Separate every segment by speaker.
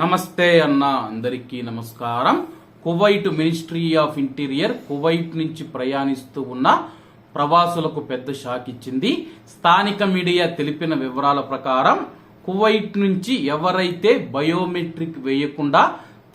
Speaker 1: నమస్తే అన్న అందరికీ నమస్కారం. Kuwait ministry of interior Kuwait నుంచి ప్రయాణిస్తూ ఉన్న ప్రవాసులకు పెద్ద షాక్ ఇచ్చింది. స్థానిక మీడియా తెలిపిన వివరాల ప్రకారం కువైట్ నుంచి ఎవరైతే బయోమెట్రిక్ వేయకుండా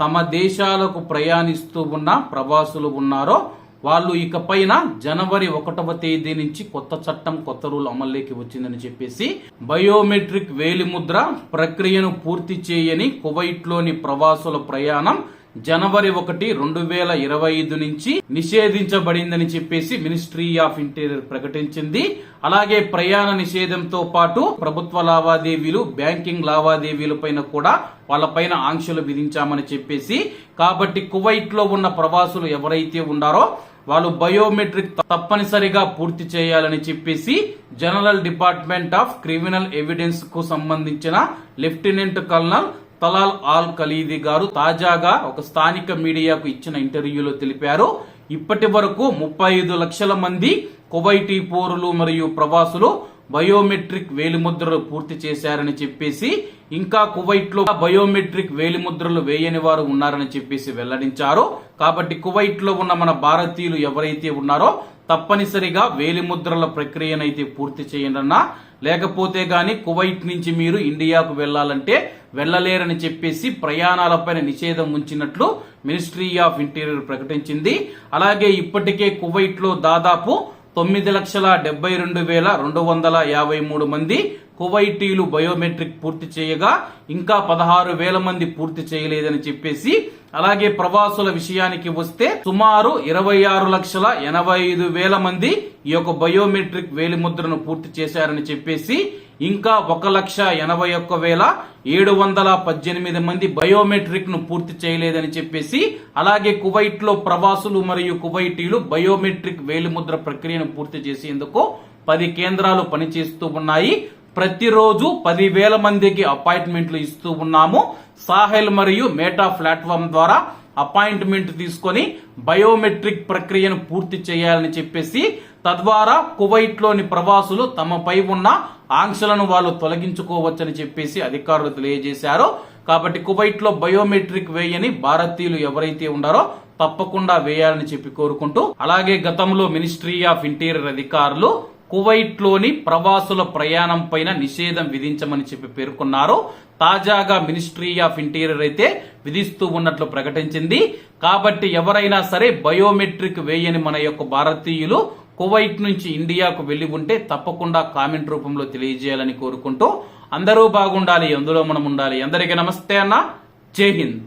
Speaker 1: తమ దేశాలకు ప్రయాణిస్తూ ఉన్న ప్రవాసులు ఉన్నారో వాళ్ళు ఇకపైన జనవరి ఒకటవ తేదీ నుంచి కొత్త చట్టం కొత్త రూల్ అమల్లోకి వచ్చిందని చెప్పేసి బయోమెట్రిక్ వేలిముద్ర ప్రక్రియను పూర్తి చేయని కువైట్లోని ప్రవాసుల ప్రయాణం జనవరి ఒకటి రెండు వేల ఇరవై ఐదు నుంచి నిషేధించబడిందని చెప్పేసి మినిస్ట్రీ ఆఫ్ ఇంటీరియర్ ప్రకటించింది. అలాగే ప్రయాణ నిషేధంతో పాటు ప్రభుత్వ లావాదేవీలు బ్యాంకింగ్ లావాదేవీల పైన కూడా వాళ్ళపైన ఆంక్షలు విధించామని చెప్పేసి కాబట్టి కువైట్లో ఉన్న ప్రవాసులు ఎవరైతే ఉన్నారో వాళ్ళు బయోమెట్రిక్ తప్పనిసరిగా పూర్తి చేయాలని చెప్పేసి జనరల్ డిపార్ట్మెంట్ ఆఫ్ క్రిమినల్ ఎవిడెన్స్కు సంబంధించిన lieutenant colonel Talal Al Khalidi గారు తాజాగా ఒక స్థానిక మీడియాకు ఇచ్చిన ఇంటర్వ్యూలో తెలిపారు. ఇప్పటి వరకు ముప్పై ఐదు లక్షల మంది కువైటీ పౌరులు మరియు ప్రవాసులు బయోమెట్రిక్ వేలిముద్రలు పూర్తి చేశారని చెప్పేసి ఇంకా కువైట్లో బయోమెట్రిక్ వేలిముద్రలు వేయని వారు ఉన్నారని చెప్పేసి వెల్లడించారు. కాబట్టి కువైట్లో ఉన్న మన భారతీయులు ఎవరైతే ఉన్నారో తప్పనిసరిగా వేలిముద్రల ప్రక్రియనైతే పూర్తి చేయండి అన్నా లేకపోతే గాని కువైట్ నుంచి మీరు ఇండియాకు వెళ్ళాలంటే వెళ్ళలేరని చెప్పేసి ప్రయాణాలపైన నిషేధం ఉంచినట్లు మినిస్ట్రీ ఆఫ్ ఇంటీరియర్ ప్రకటించింది. అలాగే ఇప్పటికే కువైట్లో దాదాపు తొమ్మిది లక్షల డెబ్బై రెండు వేల రెండు వందల యాభై మూడు మంది కువైటీలు బయోమెట్రిక్ పూర్తి చేయగా ఇంకా పదహారు వేల మంది పూర్తి చేయలేదని చెప్పేసి అలాగే ప్రవాసుల విషయానికి వస్తే సుమారు ఇరవై ఆరు లక్షల ఎనభై ఐదు వేల మంది ఈ యొక్క బయోమెట్రిక్ వేలిముద్రను పూర్తి చేశారని చెప్పేసి ఇంకా ఒక లక్ష ఎనభై ఒక్క వేల ఏడు వందల పద్దెనిమిది మంది బయోమెట్రిక్ను పూర్తి చేయలేదని చెప్పేసి అలాగే కువైట్లో ప్రవాసులు మరియు కువైటీలు బయోమెట్రిక్ వేలిముద్ర ప్రక్రియను పూర్తి చేసేందుకు పది కేంద్రాలు పనిచేస్తూ ఉన్నాయి. ప్రతిరోజు పదివేల మందికి అపాయింట్మెంట్లు ఇస్తూ ఉన్నాము. సాహెల్ మరియు మేటా ప్లాట్ఫామ్ ద్వారా అపాయింట్మెంట్ తీసుకొని బయోమెట్రిక్ ప్రక్రియను పూర్తి చేయాలని చెప్పేసి తద్వారా కువైట్లోని ప్రవాసులు తమపై ఉన్న ఆంక్షలను వాళ్ళు తొలగించుకోవచ్చని చెప్పేసి అధికారులు తెలియజేశారు. కాబట్టి కువైట్లో బయోమెట్రిక్ వేయని భారతీయులు ఎవరైతే ఉండారో తప్పకుండా వేయాలని చెప్పి కోరుకుంటూ అలాగే గతంలో మినిస్ట్రీ ఆఫ్ ఇంటీరియర్ అధికారులు కువైట్లోని ప్రవాసుల ప్రయాణం పైన నిషేధం విధించమని చెప్పి పేర్కొన్నారు. తాజాగా మినిస్ట్రీ ఆఫ్ ఇంటీరియర్ అయితే విధిస్తూ ఉన్నట్లు ప్రకటించింది. కాబట్టి ఎవరైనా సరే బయోమెట్రిక్ వేయని మన యొక్క భారతీయులు కువైట్ నుంచి ఇండియాకు వెళ్ళి ఉంటే తప్పకుండా కామెంట్ రూపంలో తెలియజేయాలని కోరుకుంటూ అందరూ బాగుండాలి అందులో మనం ఉండాలి. అందరికీ నమస్తే అన్న. జై హింద్.